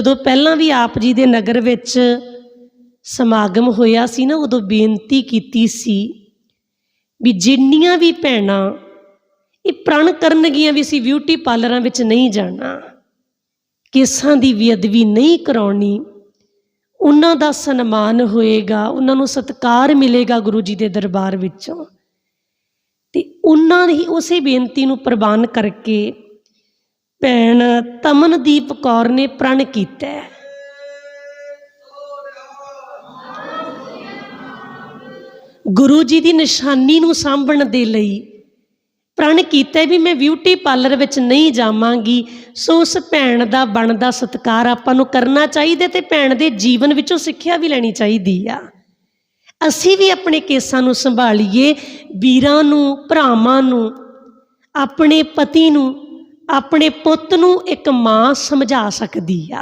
ਜਦੋਂ ਪਹਿਲਾਂ ਵੀ ਆਪ ਜੀ ਦੇ ਨਗਰ ਵਿੱਚ ਸਮਾਗਮ ਹੋਇਆ ਸੀ ਨਾ, ਉਦੋਂ ਬੇਨਤੀ ਕੀਤੀ ਸੀ ਵੀ ਜਿੰਨੀਆਂ ਵੀ ਭੈਣਾਂ ਇਹ ਪ੍ਰਣ ਕਰਨਗੀਆਂ ਵੀ ਅਸੀਂ ਬਿਊਟੀ ਪਾਰਲਰਾਂ ਵਿੱਚ ਨਹੀਂ ਜਾਣਾ, ਕੇਸਾਂ ਦੀ ਬੇਅਦਬੀ ਨਹੀਂ ਕਰਾਉਣੀ, ਉਹਨਾਂ ਦਾ ਸਨਮਾਨ ਹੋਏਗਾ, ਉਹਨਾਂ ਨੂੰ ਸਤਿਕਾਰ ਮਿਲੇਗਾ ਗੁਰੂ ਜੀ ਦੇ ਦਰਬਾਰ ਵਿੱਚੋਂ। ਤੇ ਉਹਨਾਂ ਦੀ ਉਸੇ ਬੇਨਤੀ ਨੂੰ ਪ੍ਰਵਾਨ ਕਰਕੇ ਭੈਣ ਤਮਨਦੀਪ ਕੌਰ ਨੇ ਪ੍ਰਣ ਕੀਤਾ ਹੈ। ਗੁਰੂ ਜੀ ਦੀ ਨਿਸ਼ਾਨੀ ਨੂੰ ਸਾਂਭਣ ਦੇ ਲਈ ਪ੍ਰਣ ਕੀਤਾ ਵੀ ਮੈਂ ਬਿਊਟੀ ਪਾਰਲਰ ਵਿੱਚ ਨਹੀਂ ਜਾਵਾਂਗੀ, ਸੋ ਉਸ ਭੈਣ ਦਾ ਬਣਦਾ ਸਤਿਕਾਰ ਆਪਾਂ ਨੂੰ ਕਰਨਾ ਚਾਹੀਦਾ ਤੇ ਭੈਣ ਦੇ ਜੀਵਨ ਵਿੱਚੋਂ ਸਿੱਖਿਆ ਵੀ ਲੈਣੀ ਚਾਹੀਦੀ ਆ ਅਸੀਂ ਵੀ ਆਪਣੇ ਕੇਸਾਂ ਨੂੰ ਸੰਭਾਲੀਏ, ਵੀਰਾਂ ਨੂੰ, ਭਰਾਵਾਂ ਨੂੰ, ਆਪਣੇ ਪਤੀ ਨੂੰ ਆਪਣੇ ਪੁੱਤ ਨੂੰ ਇੱਕ ਮਾਂ ਸਮਝਾ ਸਕਦੀ ਆ।